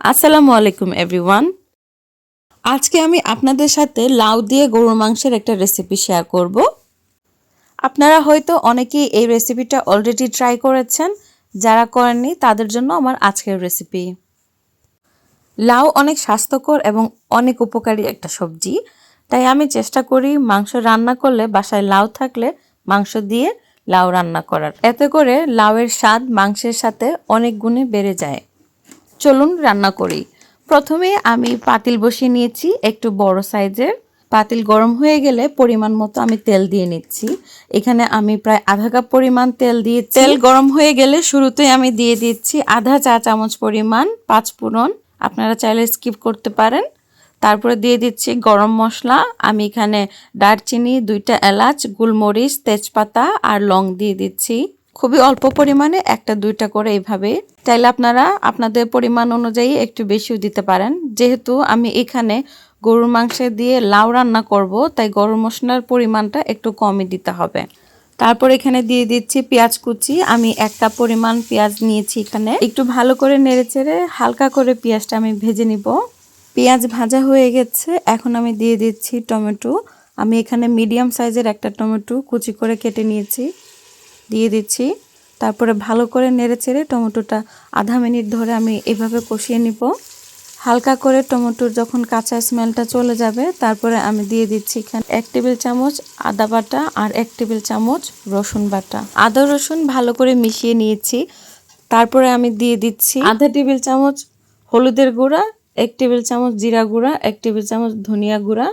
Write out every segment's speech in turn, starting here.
আসসালামু আলাইকুম এভরিওয়ান আজকে আমি আপনাদের সাথে লাউ দিয়ে গরুর মাংসের একটা রেসিপি শেয়ার করব। আপনারা হয়তো অনেকেই এই রেসিপিটা অলরেডি ট্রাই করেছেন। যারা করেননি, তাদের জন্য আমার আজকের রেসিপি লাউ অনেক স্বাস্থ্যকর এবং অনেক উপকারী একটা সবজি। তাই আমি চেষ্টা করি মাংস রান্না করলে, বাসায় লাউ থাকলে মাংস দিয়ে লাউ রান্না করার। এতে করে লাউয়ের স্বাদ মাংসের সাথে অনেক গুণে বেড়ে যায়। চলুন রান্না করি। প্রথমে আমি পাতিল বসিয়ে নিয়েছি একটু বড় সাইজের। পাতিল গরম হয়ে গেলে পরিমাণ মতো আমি তেল দিয়ে নিচ্ছি। এখানে আমি প্রায় আধা কাপ পরিমাণ তেল দিয়ে তেল গরম হয়ে গেলে শুরুতে আমি দিয়ে দিচ্ছি আধা চা চামচ পরিমাণ পাঁচ ফোড়ন। আপনারা চাইলে স্কিপ করতে পারেন। তারপরে দিয়ে দিচ্ছি গরম মশলা। আমি এখানে দারচিনি, দুইটা এলাচ, গোলমরিচ, তেজপাতা আর লং দিয়ে দিচ্ছি। খুবই অল্প পরিমাণে একটা, দুইটা করে এইভাবে। চাইলে আপনারা আপনাদের পরিমাণ অনুযায়ী একটু বেশিও দিতে পারেন। যেহেতু আমি এখানে গরুর মাংস দিয়ে লাউ রান্না করব, তাই গরম মশলার পরিমাণটা একটু কমই দিতে হবে। তারপর এখানে দিয়ে দিচ্ছি পেঁয়াজ কুচি। আমি একটা পরিমাণ পেঁয়াজ নিয়েছি এখানে। একটু ভালো করে নেড়ে চেড়ে হালকা করে পেঁয়াজটা আমি ভেজে নিব। পেঁয়াজ ভাজা হয়ে গেছে। এখন আমি দিয়ে দিচ্ছি টমেটো। আমি এখানে মিডিয়াম সাইজের একটা টমেটো কুচি করে কেটে নিয়েছি। দিয়ে দিচ্ছি। তারপরে ভালো করে নেড়ে চেড়ে টমেটোটা আধা মিনিট ধরে আমি এভাবে কষিয়ে নিব। হালকা করে টমেটোর যখন কাঁচা স্মেলটা চলে যাবে, তারপরে আমি দিয়ে দিচ্ছি এখানে এক টেবিল চামচ আদা বাটা আর এক টেবিল চামচ রসুন বাটা। আদা, রসুন ভালো করে মিশিয়ে নিয়েছি। তারপরে আমি দিয়ে দিচ্ছি আধা টেবিল চামচ হলুদের গুঁড়া, এক টেবিল চামচ জিরা গুঁড়া, এক টেবিল চামচ ধনিয়া গুঁড়া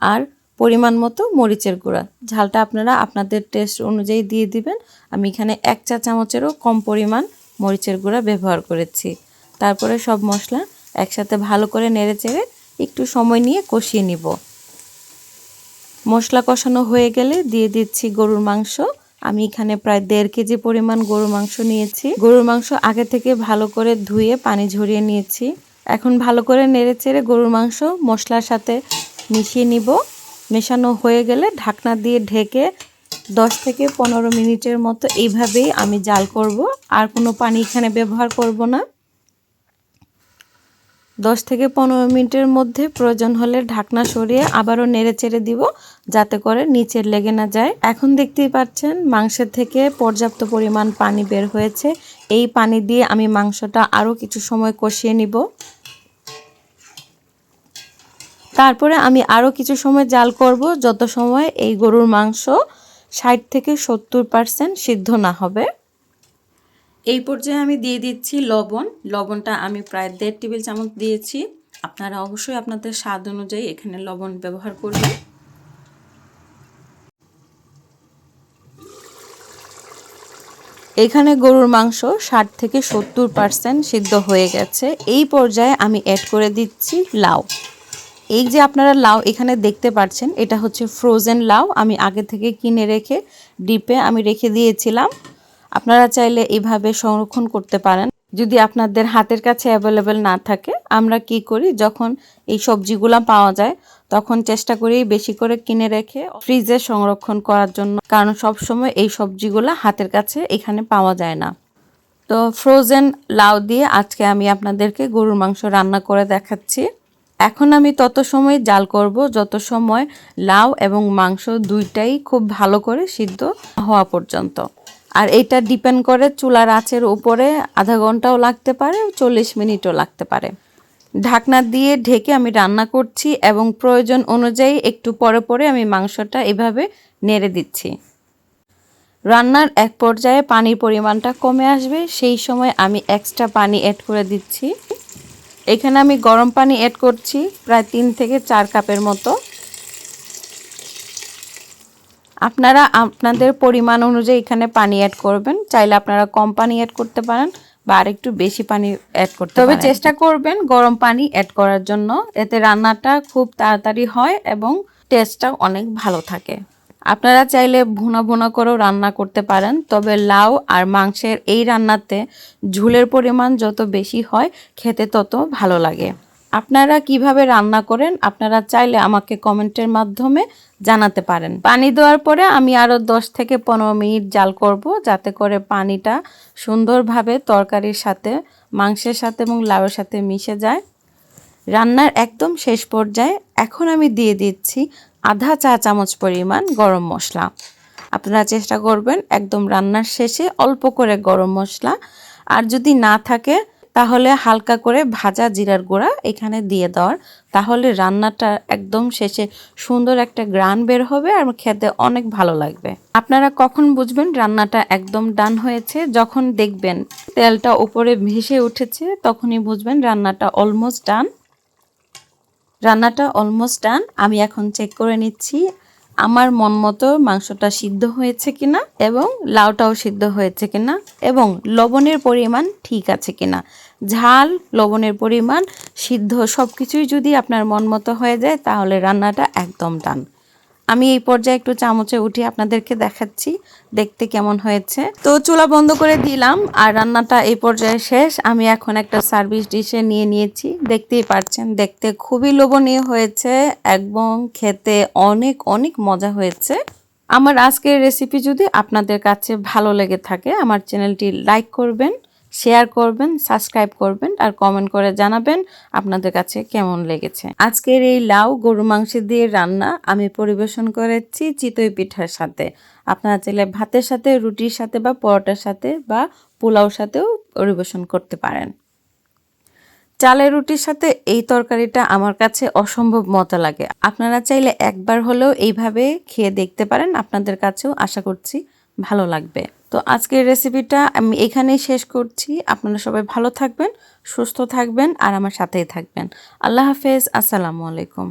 আর পরিমাণ মতো মরিচের গুঁড়া। ঝালটা আপনারা আপনাদের টেস্ট অনুযায়ী দিয়ে দিবেন। আমি এখানে এক চা চামচেরও কম পরিমাণ মরিচের গুঁড়া ব্যবহার করেছি। তারপরে সব মশলা একসাথে ভালো করে নেড়ে চেড়ে একটু সময় নিয়ে কষিয়ে নিব। মশলা কষানো হয়ে গেলে দিয়ে দিচ্ছি গরুর মাংস। আমি এখানে প্রায় দেড় কেজি পরিমাণ গরুর মাংস নিয়েছি। গরুর মাংস আগে থেকে ভালো করে ধুয়ে পানি ঝরিয়ে নিয়েছি। এখন ভালো করে নেড়ে চেড়ে গরুর মাংস মশলার সাথে মিশিয়ে নিব। মেশানো হয়ে গেলে ঢাকনা দিয়ে ঢেকে দশ থেকে পনেরো মিনিটের মতো এইভাবেই আমি জাল করব। আর কোনো পানি এখানে ব্যবহার করব না। দশ থেকে পনেরো মিনিটের মধ্যে প্রয়োজন হলে ঢাকনা সরিয়ে আবারও নেড়ে চেড়ে দিব, যাতে করে নিচের লেগে না যায়। এখন দেখতেই পাচ্ছেন, মাংসের থেকে পর্যাপ্ত পরিমাণ পানি বের হয়েছে। এই পানি দিয়ে আমি মাংসটা আরও কিছু সময় কষিয়ে নিব। তারপরে আমি আরও কিছু সময় জাল করব, যত সময় এই গরুর মাংস ষাট থেকে সত্তর পারসেন্ট সিদ্ধ না হবে। এই পর্যায়ে আমি দিয়ে দিচ্ছি লবণ। লবণটা আমি প্রায় দেড় টেবিল চামচ দিয়েছি। আপনারা অবশ্যই আপনাদের স্বাদ অনুযায়ী এখানে লবণ ব্যবহার করবেন। এখানে গরুর মাংস ষাট থেকে সত্তর পার্সেন্ট সিদ্ধ হয়ে গেছে। এই পর্যায়ে আমি অ্যাড করে দিচ্ছি লাউ। এই যে আপনারা লাউ এখানে দেখতে পাচ্ছেন, এটা হচ্ছে ফ্রোজেন লাউ। আমি আগে থেকে কিনে রেখে, ডিপে আমি রেখে দিয়েছিলাম। আপনারা চাইলে এভাবে সংরক্ষণ করতে পারেন। যদি আপনাদের হাতের কাছে অ্যাভেলেবেল না থাকে, আমরা কি করি, যখন এই সবজিগুলো পাওয়া যায়, তখন চেষ্টা করি বেশি করে কিনে রেখে ফ্রিজে সংরক্ষণ করার জন্য। কারণ সব সময় এই সবজিগুলো হাতের কাছে এখানে পাওয়া যায় না। তো ফ্রোজেন লাউ দিয়ে আজকে আমি আপনাদেরকে গরুর মাংস রান্না করে দেখাচ্ছি। এখন আমি তত সময় জাল করব, যত সময় লাউ এবং মাংস দুইটাই খুব ভালো করে সিদ্ধ হওয়া পর্যন্ত। আর এটা ডিপেন্ড করে চুলার আঁচের উপরে আধা ঘন্টাও লাগতে পারে, চল্লিশ মিনিটও লাগতে পারে। ঢাকনা দিয়ে ঢেকে আমি রান্না করছি এবং প্রয়োজন অনুযায়ী একটু পরে পরে আমি মাংসটা এভাবে নেড়ে দিচ্ছি। রান্নার এক পর্যায়ে পানির পরিমাণটা কমে আসবে, সেই সময় আমি এক্সট্রা পানি অ্যাড করে দিচ্ছি। এখানে আমি গরম পানি অ্যাড করছি প্রায় তিন থেকে চার কাপের মতো। আপনারা আপনাদের পরিমাণ অনুযায়ী এখানে পানি অ্যাড করবেন। চাইলে আপনারা কম পানি অ্যাড করতে পারেন বা আরেকটু বেশি পানি অ্যাড করতে তবে চেষ্টা করবেন গরম পানি অ্যাড করার জন্য। এতে রান্নাটা খুব তাড়াতাড়ি হয় এবং টেস্টটাও অনেক ভালো থাকে। আপনারা চাইলে ভুনা ভুনা করেও রান্না করতে পারেন, তবে লাউ আর মাংসের এই রান্নাতে ঝুলের পরিমাণ যত বেশি হয়, খেতে তত ভালো লাগে। আপনারা কীভাবে রান্না করেন, আপনারা চাইলে আমাকে কমেন্টের মাধ্যমে জানাতে পারেন। পানি দেওয়ার পরে আমি আরও দশ থেকে পনেরো মিনিট জাল করব, যাতে করে পানিটা সুন্দরভাবে তরকারির সাথে, মাংসের সাথে এবং লাউয়ের সাথে মিশে যায়। রান্নার একদম শেষ পর্যায়ে এখন আমি দিয়ে দিচ্ছি আধা চা চামচ পরিমাণ গরম মশলা। আপনারা চেষ্টা করবেন একদম রান্নার শেষে অল্প করে গরম মশলা। আর যদি না থাকে, তাহলে হালকা করে ভাজা জিরার গুঁড়া এখানে দিয়ে দেওয়ার। তাহলে রান্নাটা একদম শেষে সুন্দর একটা গ্রান বের হবে আর খেতে অনেক ভালো লাগবে। আপনারা কখন বুঝবেন রান্নাটা একদম ডান হয়েছে? যখন দেখবেন তেলটা উপরে ভেসে উঠেছে, তখনই বুঝবেন রান্নাটা অলমোস্ট ডান রান্নাটা অলমোস্ট ডান আমি এখন চেক করে নিচ্ছি আমার মন মতো মাংসটা সিদ্ধ হয়েছে কিনা এবং লাউটাও সিদ্ধ হয়েছে কিনা এবং লবণের পরিমাণ ঠিক আছে কিনা। ঝাল, লবণের পরিমাণ, সিদ্ধ সব কিছুই যদি আপনার মন মতো হয়ে যায় তাহলে রান্নাটা একদম ডান আমি এই পর্যায়ে একটু চামচে উঠে আপনাদেরকে দেখাচ্ছি, দেখতে কেমন হয়েছে। তো চুলা বন্ধ করে দিলাম, আর রান্নাটা এই পর্যায়ে শেষ। আমি এখন একটা সার্ভিস ডিশে নিয়ে নিয়েছি। দেখতেই পাচ্ছেন দেখতে খুবই লোভনীয় হয়েছে এবং খেতে অনেক অনেক মজা হয়েছে। আমার আজকের রেসিপি যদি আপনাদের কাছে ভালো লেগে থাকে, আমার চ্যানেলটি লাইক করবেন। শেয়ার করবেন, সাবস্ক্রাইব করবেন আর কমেন্ট করে জানাবেন আপনাদের কাছে কেমন লেগেছে। আজকের এই লাউ গরু মাংস দিয়ে রান্না আমি পরিবেশন করেছি চিতই পিঠার সাথে। আপনারা চাইলে ভাতের সাথে, রুটির সাথে বা পরোটার সাথে বা পোলাওর সাথেও পরিবেশন করতে পারেন। চালের রুটির সাথে এই তরকারিটা আমার কাছে অসম্ভব মজা লাগে। আপনারা চাইলে একবার হলেও এইভাবে খেয়ে দেখতে পারেন। আপনাদের কাছেও আশা করছি ভালো লাগবে। তো আজকের রেসিপিটা আমি এখানেই শেষ করছি। আপনারা সবাই ভালো থাকবেন, সুস্থ থাকবেন আর আমার সাথেই থাকবেন। আল্লাহ হাফেজ, আসসালামু আলাইকুম।